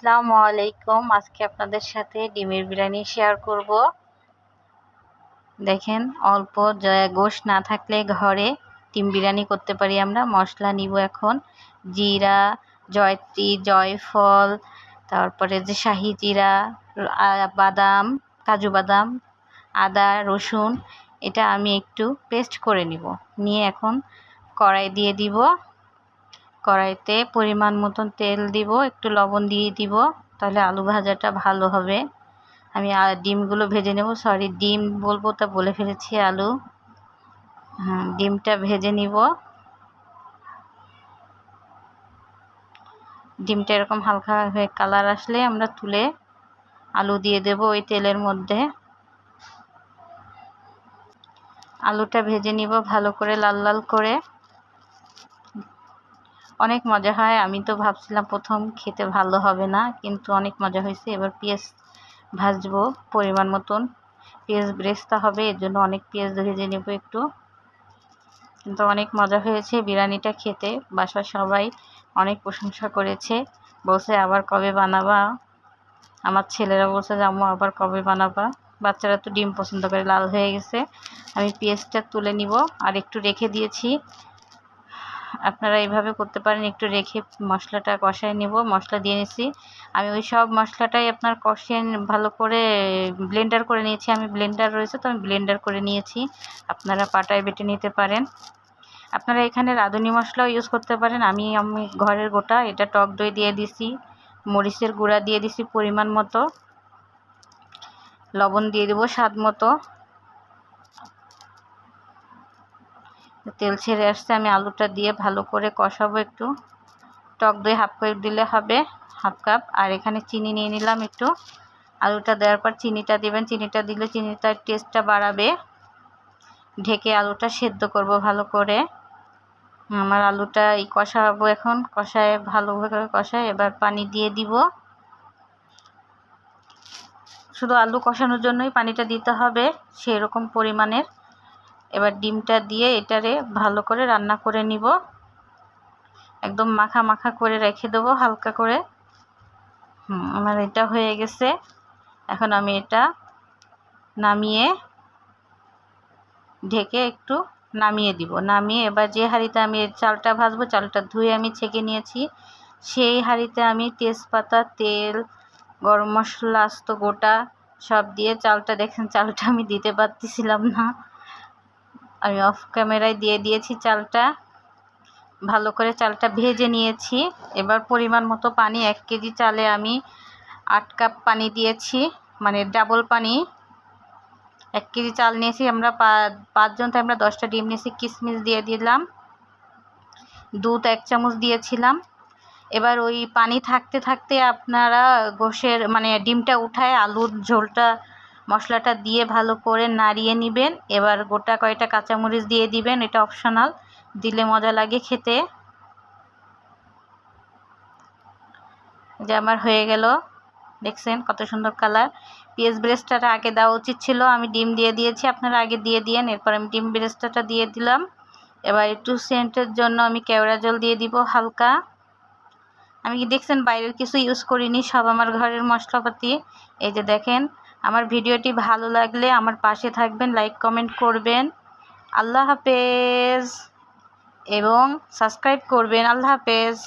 আসসালামু আলাইকুম। আজকে আপনাদের সাথে ডিমের বিরিয়ানি শেয়ার করব। দেখেন, অল্প গোশ না থাকলে ঘরে ডিম বিরিয়ানি করতে পারি আমরা। মশলা নিব এখন। জিরা, জয়ত্রী, জয়ফল, তারপরে যে শাহি জিরা বাদাম, কাজু বাদাম, আদা, রসুন, এটা আমি একটু পেস্ট করে নিব। নিয়ে এখন কড়াই দিয়ে দিব। কড়াইতে পরিমাণ মতন তেল দিব, একটু লবণ দিয়ে দিব, তাহলে আলু ভাজাটা ভালো হবে। আমি ডিমগুলো ভেজে নেব সরি ডিম বলব তা বলে ফেলেছি আলু। হ্যাঁ ডিমটা ভেজে নিব। ডিমটা এরকম হালকা হয়ে কালার আসলে আমরা তুলে আলু দিয়ে দেব ওই তেলের মধ্যে। আলুটা ভেজে নিব ভালো করে, লাল লাল করে। অনেক মজা হয়। আমি তো ভাবছিলাম প্রথম খেতে ভালো হবে না, কিন্তু অনেক মজা হয়েছে। এবার পেঁয়াজ ভাজবো পরিমাণ মতন। পেঁয়াজ ব্রেস্তা হবে, এর জন্য অনেক পেঁয়াজ ভেজে নেব একটু। কিন্তু অনেক মজা হয়েছে বিরিয়ানিটা খেতে। বাসার সবাই অনেক প্রশংসা করেছে। বলছে, আবার কবে বানাবা? আমার ছেলেরা বলছে, যে আবার কবে বানাবা? বাচ্চারা তো ডিম পছন্দ করে, লাল হয়ে গেছে। আমি পেঁয়াজটা তুলে নিব আর একটু রেখে দিয়েছি। আপনারা এইভাবে করতে পারেন। একটু রেখে মশলাটা কষায় নেব। মশলা দিয়ে নিছি আমি ওই সব মশলাটাই আপনার কষিয়ে ভালো করে ব্লেন্ডার করে নিয়েছি। আমি ব্লেন্ডার রয়েছে তো, আমি ব্লেন্ডার করে নিয়েছি। আপনারা পাটায় বেটে নিতে পারেন। আপনারা এখানে রাঁধুনি মশলাও ইউজ করতে পারেন। আমি আমি ঘরের গোটা, এটা টক দই দিয়ে দিছি, মরিচের গুঁড়া দিয়ে দিছি পরিমাণ মতো। লবণ দিয়ে দেবো স্বাদ মতো। তেল ছেড়ে আসছে, আমি আলুটা দিয়ে ভালো করে কষাবো একটু। টক দই হাফ কাপ দিলে হবে, হাফ কাপ। আর এখানে চিনি নিয়ে নিলাম একটু। আলুটা দেওয়ার পর চিনিটা দেবেন। চিনিটা দিলে চিনিটার টেস্টটা বাড়াবে। ঢেকে আলুটা সেদ্ধ করব ভালো করে। আমার আলুটা এই কষাবো এখন। কষায় ভালোভাবে কষায় এবার পানি দিয়ে দিব। শুধু আলু কষানোর জন্যই পানিটা দিতে হবে সেই রকম পরিমাণের। এবার ডিমটা দিয়ে এটারে ভালো করে রান্না করে নিব। একদম মাখা মাখা করে রেখে দেবো হালকা করে। আমার এটা হয়ে গেছে। এখন আমি এটা নামিয়ে ঢেকে একটু নামিয়ে দিব। নামিয়ে এবার যে হাঁড়িতে আমি চালটা ভাজবো, চালটা ধুয়ে আমি ছেঁকে নিয়েছি, সেই হাঁড়িতে আমি তেজপাতা, তেল, গরম মশলা, আস্ত গোটা সব দিয়ে চালটা দেখেন, চালটা আমি দিতে পারতেছিলাম না। আমি অফ ক্যামেরায় দিয়ে দিয়েছি চালটা। ভালো করে চালটা ভেজে নিয়েছি। এবার পরিমাণ মতো পানি, এক কেজি চালে আমি আট কাপ পানি দিয়েছি মানে ডাবল পানি। এক কেজি চাল নিয়েছি, আমরা পাঁচজন তো আমরা দশটা ডিম নিয়েছি কিশমিশ দিয়ে দিলাম। দুধ এক চামচ দিয়েছিলাম। এবার ওই পানি থাকতে থাকতে আপনারা গোশের মানে ডিমটা উঠায়, আলুর ঝোলটা মশলাটা দিয়ে ভালো করে নাড়িয়ে নেবেন। এবার গোটা কয়টা কাঁচামরিচ দিয়ে দিবেন, এটা অপশনাল দিলে মজা লাগে খেতে। যে আমার হয়ে গেল। দেখছেন কত সুন্দর কালার। পেঁয়াজ ব্রেস্টাটা আগে দেওয়া উচিত ছিল, আমি ডিম দিয়ে দিয়েছি, আপনারা আগে দিয়ে দিয়েন, এরপর আমি ডিম ব্রেস্টাটা দিয়ে দিলাম। এবার একটু সেন্টের জন্য আমি কেওড়া জল দিয়ে দিব হালকা। আমি কি দেখছেন বাইরের কিছু ইউজ করিনি, সব আমার ঘরের মশলাপাতি। এই যে দেখেন আমার ভিডিওটি ভালো লাগলে আমার পাশে থাকবেন, লাইক, কমেন্ট করবেন। আল্লাহ হাফেজ। এবং সাবস্ক্রাইব করবেন। আল্লাহ হাফেজ।